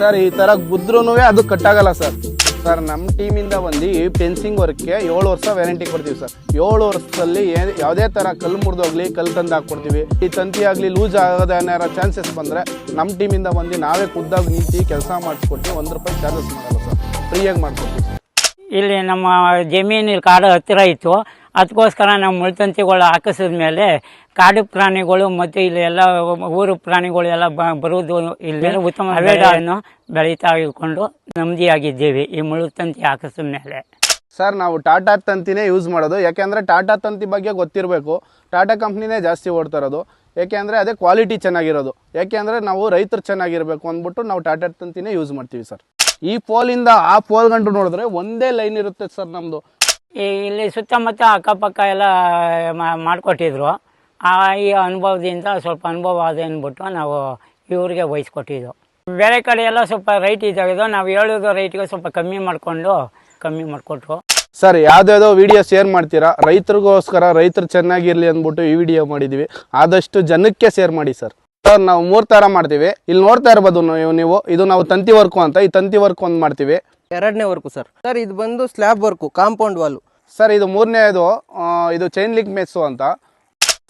Sir ಈ ತರ ಗುದ್ರೂ ಅದು ಕಟ್ಟಾಗಲ್ಲ ಸರ್ ಸರ್ ನಮ್ಮ ಟೀಮಿಂದ ಬಂದು ಫೆನ್ಸಿಂಗ್ ವರ್ಕ್ಗೆ ಏಳು ವರ್ಷ ವ್ಯಾರಂಟಿ ಕೊಡ್ತೀವಿ ಸರ್ ಏಳು ವರ್ಷದಲ್ಲಿ ಯಾವುದೇ ಥರ ಕಲ್ಲು ಮುರಿದೋಗ್ಲಿ, ಕಲ್ಲು ತಂದು ಹಾಕ್ಕೊಡ್ತೀವಿ ಈ ತಂತಿ ಆಗಲಿ ಲೂಸ್ ಆಗೋದು ಚಾನ್ಸಸ್ ಬಂದರೆ ನಮ್ಮ ಟೀಮಿಂದ ಬಂದು ನಾವೇ ಖುದ್ದಾಗಿ ನಿಂತು ಕೆಲಸ ಮಾಡಿಸ್ಕೊಟ್ಟು ಒಂದು ರೂಪಾಯಿ ಚಾರ್ಜಸ್ ಮಾಡಲ್ಲ ಸರ್ ಫ್ರೀಯಾಗಿ ಮಾಡಿಕೊಡ್ತೀವಿ ಇಲ್ಲಿ ನಮ್ಮ ಜಮೀನು ಕಾಡು ಹತ್ತಿರ ಇತ್ತು. ಅದಕ್ಕೋಸ್ಕರ ನಾವು ಮುಳ್ತಂತಿಗಳು ಹಾಕಿಸಿದ ಮೇಲೆ ಕಾಡು ಪ್ರಾಣಿಗಳು ಮತ್ತು ಇಲ್ಲಿ ಎಲ್ಲ ಊರು ಪ್ರಾಣಿಗಳು ಎಲ್ಲ ಬ- ಬರುವುದು ಇಲ್ಲಿ ಉತ್ತಮ ಬೆಳೆಗಳನ್ನು ಬೆಳೀತಾ ಇಟ್ಕೊಂಡು ನೆಮ್ಮದಿಯಾಗಿದ್ದೀವಿ. ಈ ಮುಳ್ತಂತಿ ಹಾಕಿಸಿದ ಮೇಲೆ. ಸರ್ ನಾವು ಟಾಟಾ ತಂತಿನೇ ಯೂಸ್ ಮಾಡೋದು. ಯಾಕೆಂದರೆ ಟಾಟಾ ತಂತಿ ಬಗ್ಗೆ ಗೊತ್ತಿರಬೇಕು. ಟಾಟಾ ಕಂಪ್ನಿನೇ ಜಾಸ್ತಿ ಓಡ್ತಾ ಇರೋದು. ಯಾಕೆಂದರೆ ಅದೇ ಕ್ವಾಲಿಟಿ ಚೆನ್ನಾಗಿರೋದು. ಯಾಕೆಂದರೆ ನಾವು ರೈತರು ಚೆನ್ನಾಗಿರಬೇಕು ಅಂದ್ಬಿಟ್ಟು ನಾವು ಟಾಟಾ ತಂತಿನೇ ಯೂಸ್ ಮಾಡ್ತೀವಿ ಸರ್. ಈ ಪೋಲಿಂದ ಆ ಪೋಲ್ ಗಂಟು ನೋಡಿದ್ರೆ ಒಂದೇ ಲೈನ್ ಇರುತ್ತೆ ಸರ್ ನಮ್ಮದು ಈ ಇಲ್ಲಿ ಸುತ್ತಮುತ್ತ ಅಕ್ಕಪಕ್ಕ ಎಲ್ಲ ಮಾಡಿಕೊಟ್ಟಿದ್ರು. ಆ, ಈ ಅನುಭವದಿಂದ ಸ್ವಲ್ಪ ಅನುಭವ ಆದ ಅಂದ್ಬಿಟ್ಟು ನಾವು ಇವ್ರಿಗೆ ವಹಿಸ್ಕೊಟ್ಟಿದ್ದು. ಬೇರೆ ಕಡೆ ಎಲ್ಲ ಸ್ವಲ್ಪ ರೈಟ್ ಇದ್ದಾಗಿದ್ದು ನಾವು ಹೇಳೋದು ರೈಟ್ಗೆ ಸ್ವಲ್ಪ ಕಮ್ಮಿ ಮಾಡಿಕೊಂಡು ಕಮ್ಮಿ ಮಾಡಿಕೊಟ್ರು. ಸರ್ ಯಾವ್ದಾವುದೋ ವಿಡಿಯೋ ಶೇರ್ ಮಾಡ್ತೀರಾ? ರೈತರಿಗೋಸ್ಕರ ರೈತರು ಚೆನ್ನಾಗಿರಲಿ ಅಂದ್ಬಿಟ್ಟು ಈ ವಿಡಿಯೋ ಮಾಡಿದ್ದೀವಿ ಆದಷ್ಟು ಜನಕ್ಕೆ ಶೇರ್ ಮಾಡಿ, ಸರ್. ಸರ್, ನಾವು ಮೂರು ಥರ ಮಾಡ್ತೀವಿ. ಇಲ್ಲಿ ನೋಡ್ತಾ ಇರ್ಬೋದು ನೀವು ಇದು ನಾವು ತಂತಿ ವರ್ಕು ಅಂತ. ಈ ತಂತಿ ವರ್ಕ್ ಒಂದು ಮಾಡ್ತೀವಿ. ಎರಡನೇ ವರ್ಕು ಸರ್. ಸರ್, ಇದು ಬಂದು slab work, compound wall. Sir, ಇದು ಮೂರನೇದು ಇದು ಚೈನ್ ಲಿಂಕ್ ಮೆಸ್ಸು ಅಂತ.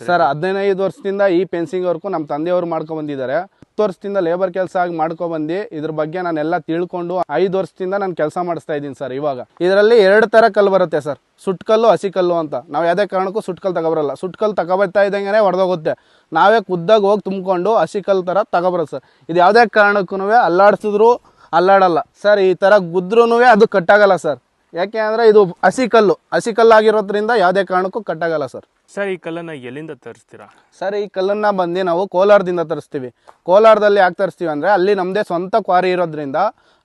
ಸರ್, ಹದಿನೈದು ವರ್ಷದಿಂದ ಈ ಫೆನ್ಸಿಂಗ್ ವರ್ಕು ನಮ್ಮ ತಂದೆಯವರು ಮಾಡ್ಕೊಂಡು ಬಂದಿದ್ದಾರೆ ಹತ್ತು ವರ್ಷದಿಂದ ಲೇಬರ್ ಕೆಲಸ ಆಗಿ ಮಾಡ್ಕೊಬಂದು, ಇದ್ರ ಬಗ್ಗೆ ನಾನೆಲ್ಲ ತಿಳ್ಕೊಂಡು ಐದು ವರ್ಷದಿಂದ ನಾನು ಕೆಲಸ ಮಾಡಿಸ್ತಾ ಇದ್ದೀನಿ ಸರ್ ಇವಾಗ. ಇದರಲ್ಲಿ ಎರಡು ಥರ ಕಲ್ಲು ಬರುತ್ತೆ ಸರ್. ಸುಟ್ಕಲ್ಲು, ಹಸಿಕಲ್ಲು ಅಂತ. ನಾವು ಯಾವುದೇ ಕಾರಣಕ್ಕೂ ಸುಟ್ಕಲ್ಲು ತಗೊಬರಲ್ಲ. ಸುಟ್ಕಲ್ಲು ತಗೊಬರ್ತಾ ಇದ್ದಂಗೆ ಹೊಡೆದೋಗುತ್ತೆ ನಾವೇ ಖುದ್ದಾಗಿ ಹೋಗಿ ತುಂಬಿಕೊಂಡು ಹಸಿ ಕಲ್ಲು ಥರ ತಗೊಬರೋದು ಸರ್. ಇದು ಯಾವುದೇ ಕಾರಣಕ್ಕೂ ಅಲ್ಲಾಡಿಸಿದ್ರು ಅಲ್ಲಾಡಲ್ಲ. ಸರ್ ಈ ಥರ ಗುದ್ರೂ ಅದು ಕಟ್ಟಾಗಲ್ಲ ಸರ್. ಯಾಕೆ ಅಂದರೆ ಇದು ಹಸಿ ಕಲ್ಲು. ಹಸಿ ಕಲ್ಲಾಗಿರೋದ್ರಿಂದ ಯಾವುದೇ ಕಾರಣಕ್ಕೂ ಕಟ್ಟಾಗಲ್ಲ ಸರ್. ಸರ್ ಈ ಕಲ್ಲನ್ನ ಎಲ್ಲಿಂದ ತರಿಸ್ತೀರಾ? ಸರ್ ಈ ಕಲ್ಲನ್ನು ಬಂದು ನಾವು ಕೋಲಾರದಿಂದ ತರಿಸ್ತೀವಿ. ಕೋಲಾರದಲ್ಲಿ ಯಾಕೆ ತರಿಸ್ತೀವಿ ಅಂದರೆ ಅಲ್ಲಿ ನಮ್ಮದೇ ಸ್ವಂತ ಕ್ವಾರಿ ಇರೋದ್ರಿಂದ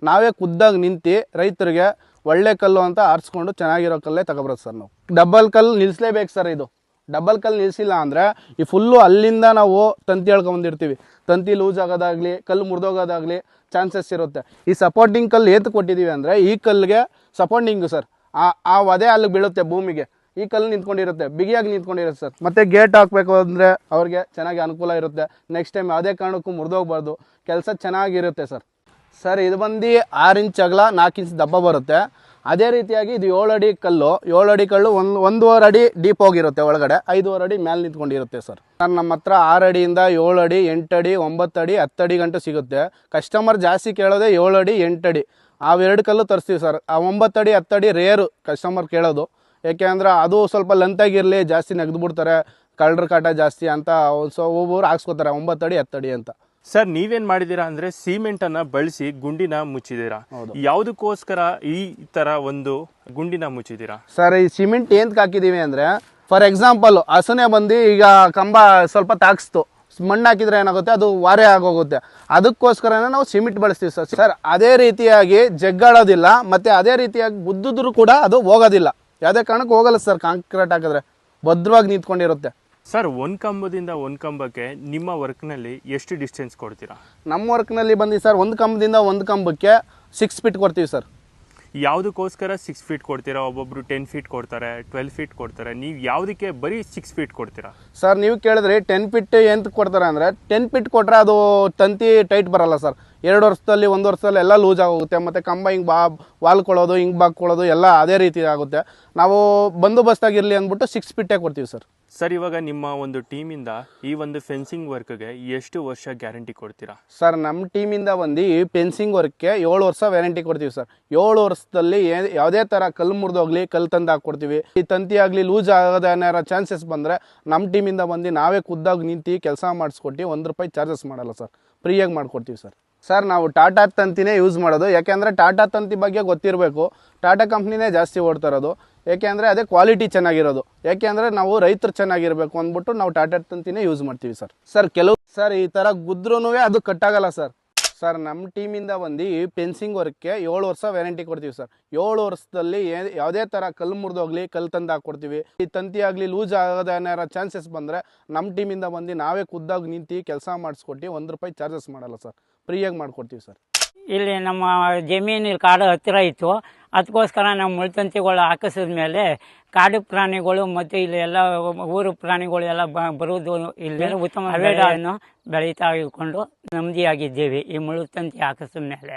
ನಾವೇ ಖುದ್ದಾಗಿ ನಿಂತು ರೈತರಿಗೆ ಒಳ್ಳೆ ಕಲ್ಲು ಅಂತ ಆರಿಸ್ಕೊಂಡು ಚೆನ್ನಾಗಿರೋ ಕಲ್ಲೇ ತಗೊಬರೋದು ಸರ್ ನಾವು. ಡಬಲ್ ಕಲ್ಲು ನಿಲ್ಲಿಸ್ಲೇಬೇಕು ಸರ್ ಇದು. ಡಬಲ್ ಕಲ್ಲು ನಿಲ್ಲಿಸಿಲ್ಲ ಅಂದರೆ ಈ ಫುಲ್ಲು ಅಲ್ಲಿಂದ ನಾವು ತಂತಿ ಹೇಳ್ಕೊಂಬಂದಿರ್ತೀವಿ ತಂತಿ ಲೂಸ್ ಆಗೋದಾಗಲಿ, ಕಲ್ಲು ಮುರಿದೋಗೋದಾಗಲಿ ಚಾನ್ಸಸ್ ಇರುತ್ತೆ. ಈ ಸಪೋರ್ಟಿಂಗ್ ಕಲ್ಲು ಏತು ಕೊಟ್ಟಿದ್ದೀವಿ ಅಂದರೆ ಈ ಕಲ್ಲಿಗೆ ಸಪೋರ್ಟಿಂಗು ಸರ್ ಆ ಆ ವದೆ ಅಲ್ಲಿಗೆ ಬೀಳುತ್ತೆ ಭೂಮಿಗೆ. ಈ ಕಲ್ಲು ನಿಂತ್ಕೊಂಡಿರುತ್ತೆ, ಬಿಗಿಯಾಗಿ ನಿಂತ್ಕೊಂಡಿರುತ್ತೆ ಸರ್ ಮತ್ತು ಗೇಟ್ ಹಾಕಬೇಕು ಅಂದರೆ ಅವ್ರಿಗೆ ಚೆನ್ನಾಗಿ ಅನುಕೂಲ ಇರುತ್ತೆ. ನೆಕ್ಸ್ಟ್ ಟೈಮ್ ಯಾವುದೇ ಕಾರಣಕ್ಕೂ ಮುರಿದೋಗ್ಬಾರ್ದು. ಕೆಲಸ ಚೆನ್ನಾಗಿರುತ್ತೆ ಸರ್ ಸರ್, ಇದು ಬಂದು ಆರು ಇಂಚ್ ಅಗಲ, ನಾಲ್ಕು ಇಂಚ್ ದಪ್ಪ ಬರುತ್ತೆ. ಅದೇ ರೀತಿಯಾಗಿ ಇದು ಏಳು ಅಡಿ ಕಲ್ಲು. ಏಳು ಅಡಿ ಕಲ್ಲು ಒಂದು, ಒಂದೂವರೆ ಅಡಿ ಡೀಪ್ ಹೋಗಿರುತ್ತೆ ಒಳಗಡೆ. ಐದೂವರೆ ಅಡಿ ಮೇಲೆ ನಿಂತ್ಕೊಂಡಿರುತ್ತೆ ಸರ್. ಸರ್, ನಮ್ಮ ಹತ್ರ ಆರು ಅಡಿಯಿಂದ ಏಳು ಅಡಿ, ಎಂಟು ಅಡಿ, ಒಂಬತ್ತು ಅಡಿ, ಹತ್ತು ಅಡಿ ಗಂಟು ಸಿಗುತ್ತೆ. ಕಸ್ಟಮರ್ ಜಾಸ್ತಿ ಕೇಳೋದೆ ಏಳು ಅಡಿ, ಎಂಟು ಅಡಿ. ಅವೆರಡು ಕಲ್ಲು ತರಿಸ್ತೀವಿ ಸರ್. ಆ ಒಂಬತ್ತು ಅಡಿ, ಹತ್ತು ಅಡಿ ರೇರು ಕಸ್ಟಮರ್ ಕೇಳೋದು. ಯಾಕೆ ಅಂದ್ರೆ ಅದು ಸ್ವಲ್ಪ ಲೆಂತಾಗಿರಲಿ ಜಾಸ್ತಿ ನೆಗೆದು ಬಿಡ್ತಾರೆ ಕಳ್ಳರ ಕಾಟ ಜಾಸ್ತಿ ಅಂತ ಸೊ ಒಬ್ಬೊಬ್ರು ಹಾಕ್ಸ್ಕೊತಾರೆ, ಒಂಬತ್ತು ಅಡಿ, ಹತ್ತು ಅಡಿ ಅಂತ. ಸರ್ ನೀವೇನ್ ಮಾಡಿದೀರಾ ಅಂದ್ರೆ ಸಿಮೆಂಟ್ ಅನ್ನ ಬಳಸಿ ಗುಂಡಿನ ಮುಚ್ಚಿದೀರಾ ಯಾವುದಕ್ಕೋಸ್ಕರ ಈ ತರ ಒಂದು ಗುಂಡಿನ ಮುಚ್ಚಿದೀರಾ ಸರ್ ಈ ಸಿಮೆಂಟ್ ಏನ್ ಹಾಕಿದೀವಿ ಅಂದ್ರೆ ಫಾರ್ ಎಕ್ಸಾಂಪಲ್ ಹಸುನೆ ಬಂದು ಈಗ ಕಂಬ ಸ್ವಲ್ಪ ತಾಕ್ಸ್ತು. ಮಣ್ಣು ಹಾಕಿದ್ರೆ ಏನಾಗುತ್ತೆ? ಅದು ವಾರೆ ಆಗೋಗುತ್ತೆ. ಅದಕ್ಕೋಸ್ಕರನೇ ನಾವು ಸಿಮೆಂಟ್ ಬಳಸ್ತೀವಿ ಸರ್. ಸರ್ ಅದೇ ರೀತಿಯಾಗಿ ಜಗ್ಗಾಡೋದಿಲ್ಲ ಮತ್ತೆ ಅದೇ ರೀತಿಯಾಗಿ ಬುದ್ಧಿದ್ರು ಕೂಡ ಅದು ಹೋಗೋದಿಲ್ಲ. ಯಾವುದೇ ಕಾರಣಕ್ಕೆ ಹೋಗಲ್ಲ ಸರ್ ಕಾಂಕ್ರೀಟ್ ಹಾಕಿದ್ರೆ. ಭದ್ರವಾಗಿ ನಿಂತ್ಕೊಂಡಿರುತ್ತೆ. ಸರ್ ಒಂದು ಕಂಬದಿಂದ ಒಂದು ಕಂಬಕ್ಕೆ ನಿಮ್ಮ ವರ್ಕ್ನಲ್ಲಿ ಎಷ್ಟು ಡಿಸ್ಟೆನ್ಸ್ ಕೊಡ್ತೀರಾ? ನಮ್ಮ ವರ್ಕ್ನಲ್ಲಿ ಬಂದು ಸರ್ ಒಂದು ಕಂಬದಿಂದ ಒಂದು ಕಂಬಕ್ಕೆ ಸಿಕ್ಸ್ ಫೀಟ್ ಕೊಡ್ತೀವಿ ಸರ್. ಯಾವುದಕ್ಕೋಸ್ಕರ ಸಿಕ್ಸ್ ಫೀಟ್ ಕೊಡ್ತೀರಾ? ಒಬ್ಬೊಬ್ರು ಟೆನ್ ಫೀಟ್ ಕೊಡ್ತಾರೆ ಟ್ವೆಲ್ ಫೀಟ್ ಕೊಡ್ತಾರೆ. ನೀವು ಯಾವುದಕ್ಕೆ ಬರೀ ಸಿಕ್ಸ್ ಫೀಟ್ ಕೊಡ್ತೀರಾ? ಸರ್ ನೀವು ಕೇಳಿದ್ರೆ ಟೆನ್ ಫಿಟ್ ಎಂತ ಕೊಡ್ತಾರೆ ಅಂದರೆ ಟೆನ್ ಫಿಟ್ ಕೊಟ್ಟರೆ ಅದು ತಂತಿ ಟೈಟ್ ಬರಲ್ಲ ಸರ್. ಎರಡು ವರ್ಷದಲ್ಲಿ ಒಂದು ವರ್ಷದಲ್ಲಿ ಎಲ್ಲ ಲೂಸ್ ಆಗೋಗುತ್ತೆ ಮತ್ತು ಕಂಬ ಹಿಂಗೆ ಬಾ ವಾಲ್ಕೊಳ್ಳೋದು ಹಿಂಗೆ ಬಾಕ್ಕೊಳ್ಳೋದು ಎಲ್ಲ ಅದೇ ರೀತಿ ಆಗುತ್ತೆ. ನಾವು ಬಂದೋಬಸ್ತಾಗಿರಲಿ ಅಂದ್ಬಿಟ್ಟು ಸಿಕ್ಸ್ ಫಿಟ್ಟೇ ಕೊಡ್ತೀವಿ ಸರ್. ಸರ್, ಇವಾಗ ನಿಮ್ಮ ಒಂದು ಟೀಮಿಂದ ಈ ಒಂದು ಫೆನ್ಸಿಂಗ್ ವರ್ಕ್ಗೆ ಎಷ್ಟು ವರ್ಷ ಗ್ಯಾರಂಟಿ ಕೊಡ್ತೀರಾ? ಸರ್, ನಮ್ಮ ಟೀಮಿಂದ ಬಂದು ಈ ಫೆನ್ಸಿಂಗ್ ವರ್ಕ್ಗೆ ಏಳು ವರ್ಷ ವ್ಯಾರಂಟಿ ಕೊಡ್ತೀವಿ ಸರ್. ಏಳು ವರ್ಷದಲ್ಲಿ ಯಾವುದೇ ಥರ ಕಲ್ಲು ಮುರಿದೋಗ್ಲಿ ಕಲ್ಲು ತಂದು ಹಾಕ್ಕೊಡ್ತೀವಿ. ಈ ತಂತಿ ಆಗಲಿ, ಲೂಸ್ ಆಗೋದು ಏನಾರ ಚಾನ್ಸಸ್ ಬಂದರೆ ನಮ್ಮ ಟೀಮಿಂದ ಬಂದು ನಾವೇ ಖುದ್ದಾಗಿ ನಿಂತು ಕೆಲಸ ಮಾಡಿಸ್ಕೊಟ್ಟು ಒಂದು ರೂಪಾಯಿ ಚಾರ್ಜಸ್ ಮಾಡಲ್ಲ ಸರ್. ಫ್ರೀಯಾಗಿ ಮಾಡ್ಕೊಡ್ತೀವಿ ಸರ್. ಸರ್, ನಾವು ಟಾಟಾ ತಂತಿನೇ ಯೂಸ್ ಮಾಡೋದು. ಯಾಕೆಂದರೆ ಟಾಟಾ ತಂತಿ ಬಗ್ಗೆ ಗೊತ್ತಿರಬೇಕು. ಟಾಟಾ ಕಂಪ್ನಿನೇ ಜಾಸ್ತಿ ಓಡ್ತಾ ಇರೋದು. ಯಾಕೆಂದರೆ ಅದೇ ಕ್ವಾಲಿಟಿ ಚೆನ್ನಾಗಿರೋದು. ಯಾಕೆಂದರೆ ನಾವು ರೈತರು ಚೆನ್ನಾಗಿರಬೇಕು ಅಂದ್ಬಿಟ್ಟು ನಾವು ಟಾಟಾ ತಂತಿನೇ ಯೂಸ್ ಮಾಡ್ತೀವಿ ಸರ್ ಸರ್ ಕೆಲವು ಸರ್ ಈ ಥರ ಗುದ್ರೂ ಅದು ಕಟ್ಟಾಗಲ್ಲ ಸರ್ ಸರ್ ನಮ್ಮ ಟೀಮಿಂದ ಬಂದು ಪೆನ್ಸಿಂಗ್ ವರ್ಕ್ಗೆ ಏಳು ವರ್ಷ ವ್ಯಾರಂಟಿ ಕೊಡ್ತೀವಿ ಸರ್ ಏಳು ವರ್ಷದಲ್ಲಿ ಯಾವುದೇ ಥರ ಕಲ್ಲು ಮುರಿದೋಗ್ಲಿ ಕಲ್ಲು ತಂದು ಹಾಕ್ಕೊಡ್ತೀವಿ ಈ ತಂತಿ ಆಗಲಿ ಲೂಸ್ ಆಗೋದೇನಾರ ಚಾನ್ಸಸ್ ಬಂದರೆ ನಮ್ಮ ಟೀಮಿಂದ ಬಂದು ನಾವೇ ಖುದ್ದಾಗಿ ನಿಂತು ಕೆಲಸ ಮಾಡಿಸ್ಕೊಟ್ಟು ಒಂದು ರೂಪಾಯಿ ಚಾರ್ಜಸ್ ಮಾಡಲ್ಲ ಸರ್ ಫ್ರೀಯಾಗಿ ಮಾಡ್ಕೊಡ್ತೀವಿ ಸರ್ ಇಲ್ಲಿ ನಮ್ಮ ಜಮೀನು ಕಾಡು ಹತ್ತಿರ ಇತ್ತು. ಅದಕ್ಕೋಸ್ಕರ ನಾವು ಮುಳ್ತಂತಿಗಳು ಹಾಕಿಸಿದ ಮೇಲೆ ಕಾಡು ಪ್ರಾಣಿಗಳು ಮತ್ತು ಇಲ್ಲಿ ಎಲ್ಲ ಊರು ಪ್ರಾಣಿಗಳು ಎಲ್ಲ ಬ- ಬರುವುದು ಇಲ್ಲಿ ಉತ್ತಮ ಬೆಳೆಗಳನ್ನು ಬೆಳೀತಾ ಇಟ್ಕೊಂಡು ನೆಮ್ಮದಿಯಾಗಿದ್ದೀವಿ ಈ ಮುಳ್ತಂತಿ ಹಾಕಿಸಿದ ಮೇಲೆ.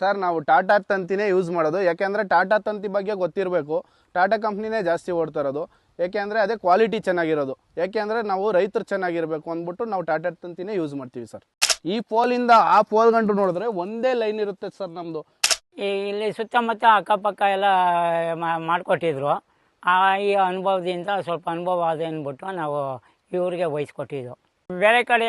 ಸರ್ ನಾವು ಟಾಟಾ ತಂತಿನೇ ಯೂಸ್ ಮಾಡೋದು. ಯಾಕೆಂದರೆ ಟಾಟಾ ತಂತಿ ಬಗ್ಗೆ ಗೊತ್ತಿರಬೇಕು. ಟಾಟಾ ಕಂಪ್ನಿನೇ ಜಾಸ್ತಿ ಓಡ್ತಿರೋದು ಯಾಕೆಂದರೆ ಅದೇ ಕ್ವಾಲಿಟಿ ಚೆನ್ನಾಗಿರೋದು. ಯಾಕೆಂದರೆ ನಾವು ರೈತರು ಚೆನ್ನಾಗಿರಬೇಕು ಅಂದ್ಬಿಟ್ಟು ನಾವು ಟಾಟಾ ತಂತಿನೇ ಯೂಸ್ ಮಾಡ್ತೀವಿ ಸರ್. ಈ ಪೋಲಿಂದ ಆ ಪೋಲ್ ಗಂಟು ನೋಡಿದ್ರೆ ಒಂದೇ ಲೈನ್ ಇರುತ್ತೆ ಸರ್ ನಮ್ಮದು ಈ ಇಲ್ಲಿ ಸುತ್ತಮುತ್ತ ಅಕ್ಕಪಕ್ಕ ಎಲ್ಲ ಮಾಡಿಕೊಟ್ಟಿದ್ರು. ಆ, ಈ ಅನುಭವದಿಂದ ಸ್ವಲ್ಪ ಅನುಭವ ಅದೇ ಅಂದ್ಬಿಟ್ಟು ನಾವು ಇವ್ರಿಗೆ ವಹಿಸ್ಕೊಟ್ಟಿದ್ದು. ಬೇರೆ ಕಡೆ